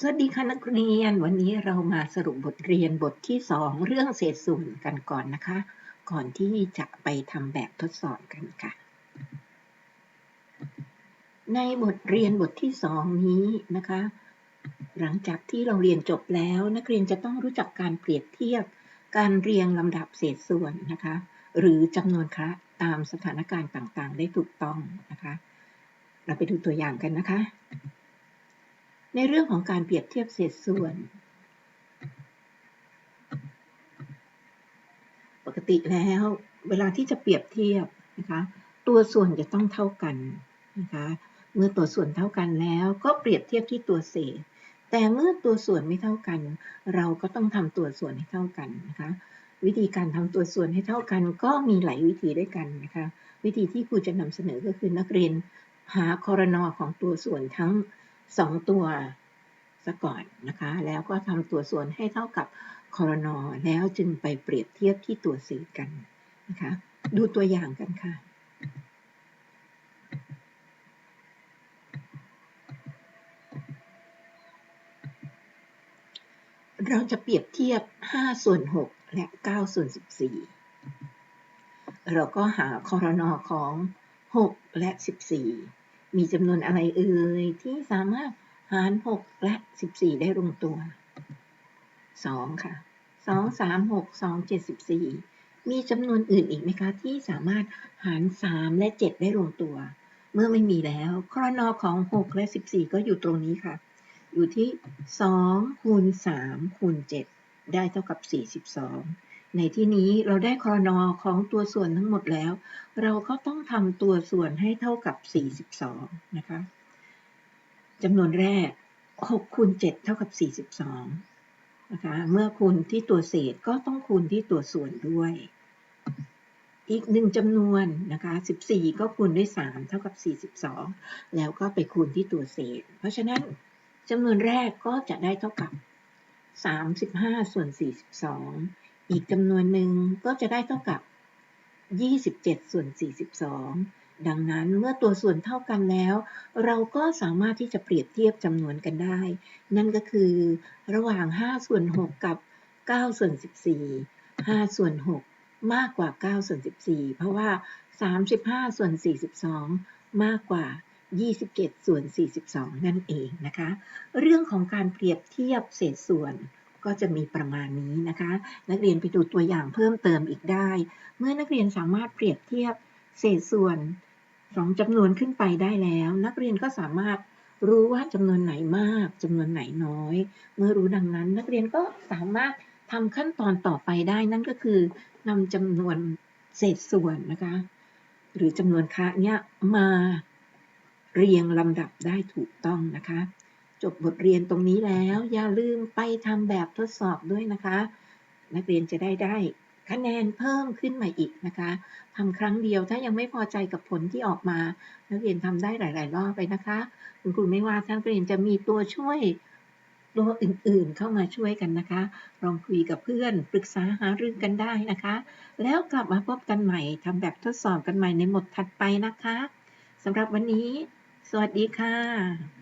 สวัสดีค่ะนักเรียน วันนี้เรามาสรุปบทเรียนบทที่ 2 เรื่องเศษส่วนกันก่อนนะคะ ก่อนที่จะไปทำแบบทดสอบกันค่ะ ในบทเรียนบทที่ 2 นี้นะคะ หลังจากที่เราเรียนจบแล้ว นักเรียนจะต้องรู้จักการเปรียบเทียบ การเรียงลำดับเศษส่วนนะคะ หรือจำนวนคะตามสถานการณ์ต่างๆ ได้ถูกต้องนะคะ เราไปดูตัวอย่างกันนะคะ ในเรื่องของการเปรียบเทียบเศษส่วน ปกติแล้วเวลาที่จะเปรียบเทียบนะคะตัวส่วนจะต้องเท่ากันนะคะเมื่อตัวส่วนเท่ากันแล้วก็เปรียบเทียบที่ตัวเศษ แต่เมื่อตัวส่วนไม่เท่ากัน เราก็ต้องทำตัวส่วนให้เท่ากันนะคะวิธีการทำตัวส่วนให้เท่ากันก็มีหลายวิธีด้วยกันนะคะวิธีที่ครูจะนำเสนอก็คือนักเรียนหาคอรนอของตัวส่วนทั้ง สองตัวซะก่อนนะคะ แล้วก็ทำตัวส่วนให้เท่ากับคอรนอแล้วจึงไปเปรียบเทียบที่ตัวเศษกันนะคะ ดูตัวอย่างกันค่ะเราจะเปรียบเทียบ 5 ส่วน 6 และ 9 ส่วน 14 เราก็หาคอรนอของ 6 และ 14 มีจำนวนอะไรเอ่ยที่สามารถหาร 6 และ 14 ได้ลงตัว 2 ค่ะ 2 3 6 2 7 14 มีจำนวนอื่นอีกไหมคะ ที่สามารถหาร 3 และ 7 ได้ลงตัว เมื่อไม่มีแล้วครนอของ 6 และ 14 ก็อยู่ตรงนี้ค่ะ อยู่ที่ 2 คูณ 3 คูณ 7 ได้เท่ากับ 42 ในที่นี้เราได้ครนอของตัวส่วนทั้งหมดแล้ว เราก็ต้องทำตัวส่วนให้เท่ากับ 42 นะคะจำนวนแรก 6 คูณ 7 เท่ากับ 42 นะคะ เมื่อคูณที่ตัวเศษก็ต้องคูณที่ตัวส่วนด้วย อีกหนึ่งจำนวนนะคะ 14 ก็คูณด้วย 3 เท่ากับ 42 แล้วก็ไปคูณที่ตัวเศษ เพราะฉะนั้นจำนวนแรกก็จะได้เท่ากับ 35 ส่วน 42 อีกจำนวนหนึ่งก็จะได้เท่ากับ 27 ส่วน 42 ดังนั้นเมื่อตัวส่วนเท่ากันแล้ว เราก็สามารถที่จะเปรียบเทียบจำนวนกันได้ นั่นก็คือ ระหว่าง 5 ส่วน 6 กับ 9 ส่วน 14 5 ส่วน 6 มากกว่า 9 ส่วน 14 เพราะว่า 35 ส่วน 42 มากกว่า 27 ส่วน 42 นั่นเองนะคะ เรื่องของการเปรียบเทียบเศษส่วน ก็จะมีประมาณนี้นะคะ นักเรียนไปดูตัวอย่างเพิ่มเติมอีกได้ เมื่อนักเรียนสามารถเปรียบเทียบเศษส่วนสองจำนวนขึ้นไปได้แล้ว นักเรียนก็สามารถรู้ว่าจำนวนไหนมากจำนวนไหนน้อย เมื่อรู้ดังนั้น นักเรียนก็สามารถทำขั้นตอนต่อไปได้นั่นก็คือนำจำนวนเศษส่วนนะคะ หรือจำนวนคะเนี้ยมาเรียงลำดับได้ถูกต้องนะคะ จบบทเรียนตรงนี้แล้ว อย่าลืมไปทำแบบทดสอบด้วยนะคะ นักเรียนจะได้ได้คะแนนเพิ่มขึ้นมาอีกนะคะทำครั้งเดียวถ้ายังไม่พอใจกับผลที่ออกมา นักเรียนทำได้หลาย ๆ รอบไปนะคะ คุณครูไม่ว่านักเรียนจะมีตัวช่วยตัวอื่นๆเข้ามาช่วยกันนะคะ ลองคุยกับเพื่อนปรึกษาหารือกันได้นะคะ แล้วกลับมาพบกันใหม่ทำแบบทดสอบกันใหม่ในหมดถัดไปนะคะสำหรับวันนี้ สวัสดีค่ะ